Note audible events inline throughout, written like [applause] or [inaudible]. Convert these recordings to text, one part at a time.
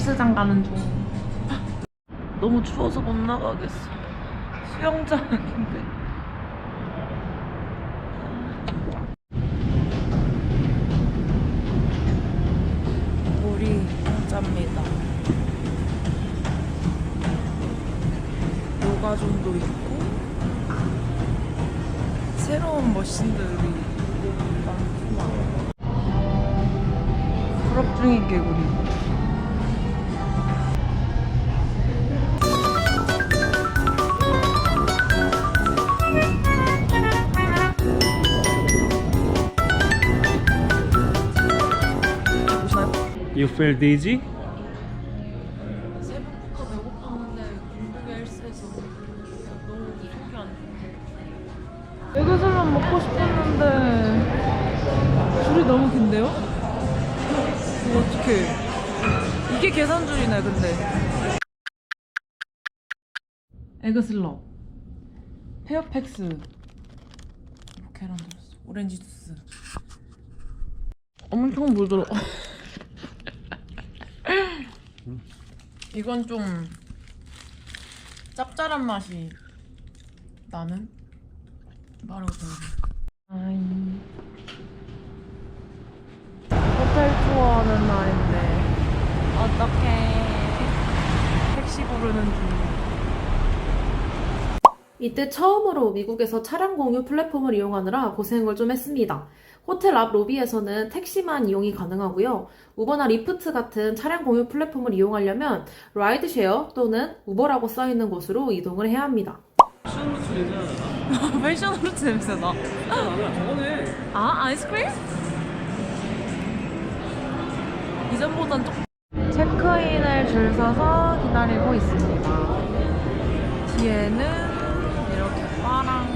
수영장 가는 중. 너무 추워서 못 나가겠어. 수영장인데. 요가존도 있고 새로운 머신들이 많구만. 풀업 중인 개구리. You feel dizzy? 새벽부터 배고팠는데 공복에 헬스해서 너무 속이 안 좋아. 에그슬런 먹고 싶었는데 줄이 너무 긴데요? 이거 어떡해. 이게 계산줄이네 근데. 에그슬럽 페어팩스 계란 들었어 오렌지 주스 엄청 부드러워 [laughs] 이건 좀 짭짤한 맛이 나는 말하고 아이 호텔 투어하는 날인데 어떡해. 택시 부르는 중. 이때 처음으로 미국에서 차량 공유 플랫폼을 이용하느라 고생을 좀 했습니다. 호텔 앞 로비에서는 택시만 이용이 가능하고요. 우버나 리프트 같은 차량 공유 플랫폼을 이용하려면 라이드쉐어 또는 우버라고 써있는 곳으로 이동을 해야 합니다. 패션 후르츠 냄새 나. 아 아이스크림? 이전보단 조금 체크인을 줄 서서 기다리고 있습니다. 뒤에는 이렇게 바랑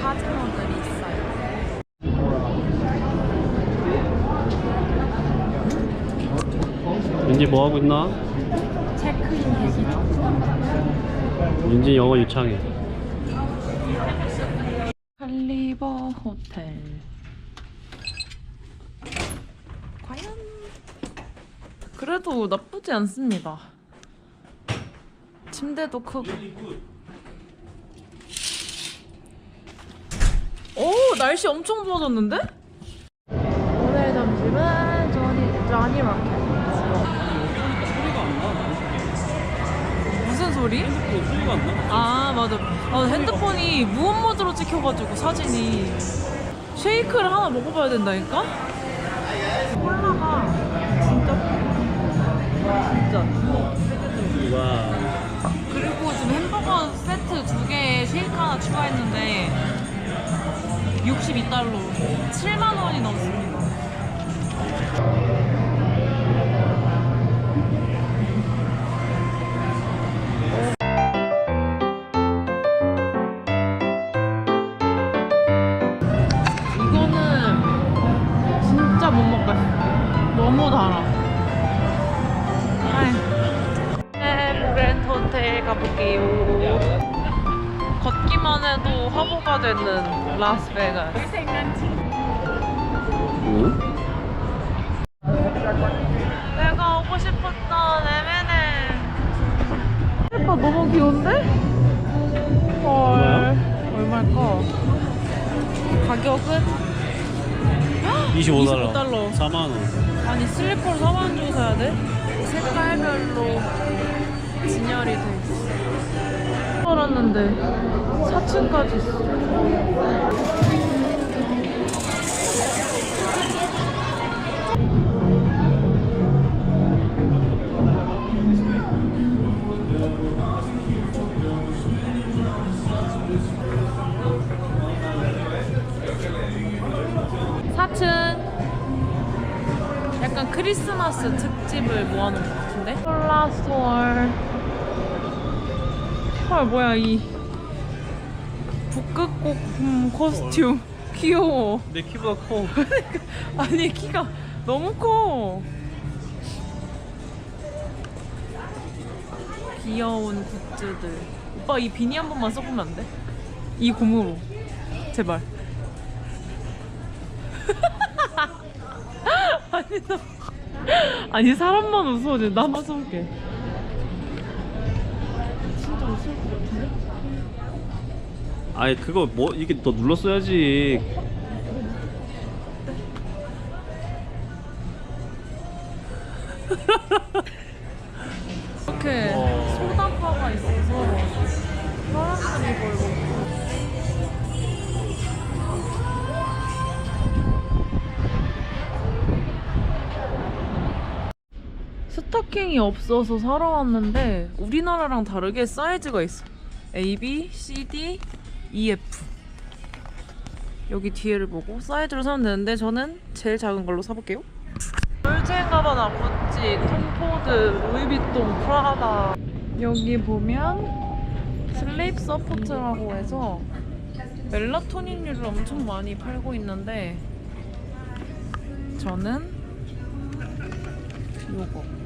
카지노들이 있어요. 윤지 뭐 하고 있나? 체크인 계시죠? 윤지 영어 유창해. 칼리버 호텔. 과연? 그래도 나쁘지 않습니다. 침대도 크고. 오, 날씨 엄청 좋아졌는데? 오늘 점심은 조니, 조니 마켓. 소리? 핸드폰 소리가 안 나? 아 맞아 아, 핸드폰이 무음 모드로 찍혀가지고 사진이 쉐이크를 하나 먹어봐야 된다니까? 콜라가 진짜 진짜 와. 그리고 지금 햄버거 세트 두 개에 쉐이크 하나 추가했는데 62달러 7만 원이 넘습니다 먹겠어. 너무 달아. 그랜드 호텔 가볼게요. 걷기만 해도 화보가 되는 라스베가스. 응? 내가 오고 싶었던 M&M. 예뻐 너무 귀여운데? 헐. 얼마일까? 가격은 25달러. 25달러. 4만 원. 아니 슬리퍼를 4만 원 주고 사야 돼? 색깔별로 진열이 돼 있어. 알았는데 4층까지 있어. 사층 약간 크리스마스 특집을 모아놓은 것 같은데? 콜라스톨 헐 뭐야 이 북극곰 음, 코스튬. 귀여워. 내 키보다 커. [laughs] 아니 키가 너무 커. 귀여운 굿즈들. 오빠 이 비니 한 번만 써보면 안 돼? 이 고무로. 제발. [laughs] 아니 나 [laughs] 아니 사람만 웃어야지 나 한번 써볼게 진짜 웃을 것 같은데? 아니 그거 뭐 이게 너 눌렀어야지. 스타킹이 없어서 사러 왔는데 우리나라랑 다르게 사이즈가 있어. A, B, C, D, E, F. 여기 뒤에를 보고 사이즈로 사면 되는데 저는 제일 작은 걸로 사볼게요. 돌체인가바나 구찌, 톰포드, 루이비통, 프라다. 여기 보면 슬립 서포트라고 해서 멜라토닌류를 엄청 많이 팔고 있는데 저는 요거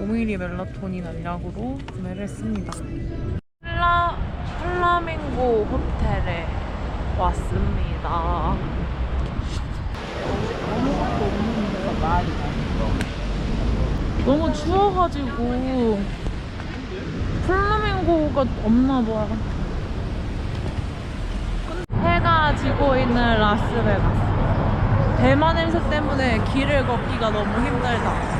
5mm 멜라토닌 알약으로 구매를 했습니다 플라, 플라밍고 호텔에 왔습니다 아무것도 없는데 너무 추워가지고 플라밍고가 없나 봐. 해가 지고 있는 라스베가스. 대만 냄새 때문에 길을 걷기가 너무 힘들다.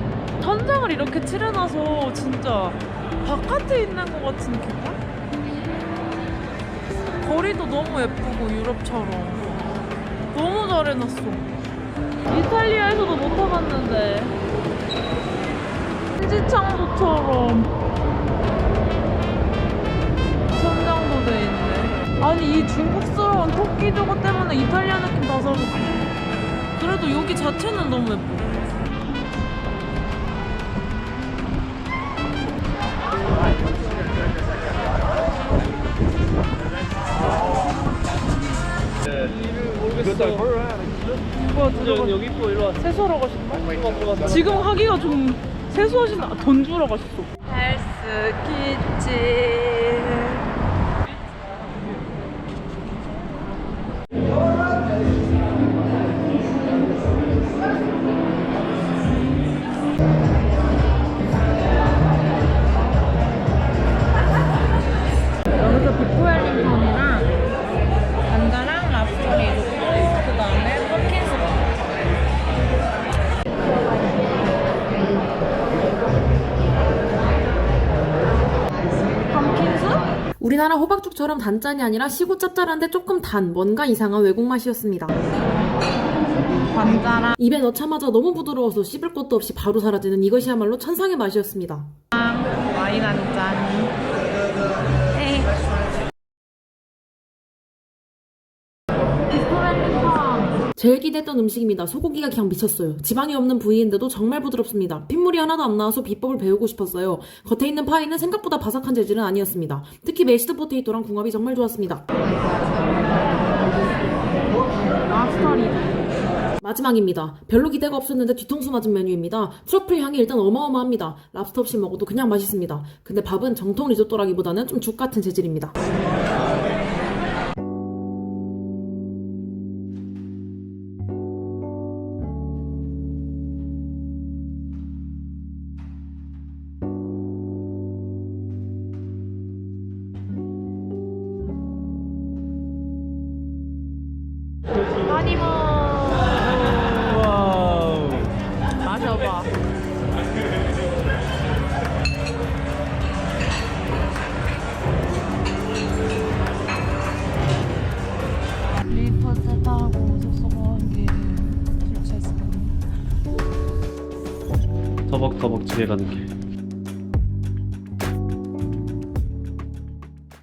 천장을 이렇게 칠해놔서 진짜 바깥에 있는 것 같은 기분? 거리도 너무 예쁘고 유럽처럼. 너무 잘 해놨어. 이탈리아에서도 못 타봤는데. 인지창조처럼. 천장도 돼 있네. 아니 이 중국스러운 토끼 저거 때문에 이탈리아 느낌 다 사라졌어 그래도 여기 자체는 너무 예뻐. 들어가 여기 있고 일로 와. 세수하러 가신다? 지금 하기가 좀 세수하신다. 아, 돈 주러 가셨어. 헬스 키친. 우리나라 호박죽처럼 단짠이 아니라 시고 짭짤한데 조금 단, 뭔가 이상한 외국 맛이었습니다. 관자랑 입에 넣자마자 너무 부드러워서 씹을 것도 없이 바로 사라지는 이것이야말로 천상의 맛이었습니다. 와인 한 잔. 제일 기대했던 음식입니다. 소고기가 그냥 미쳤어요. 지방이 없는 부위인데도 정말 부드럽습니다. 핏물이 하나도 안 나와서 비법을 배우고 싶었어요. 겉에 있는 파이는 생각보다 바삭한 재질은 아니었습니다. 특히 메시드 포테이토랑 궁합이 정말 좋았습니다. 마지막입니다. 별로 기대가 없었는데 뒤통수 맞은 메뉴입니다. 트러플 향이 일단 어마어마합니다. 랍스터 없이 먹어도 그냥 맛있습니다. 근데 밥은 정통 리조또라기보다는 좀 죽 같은 재질입니다. 가는 길.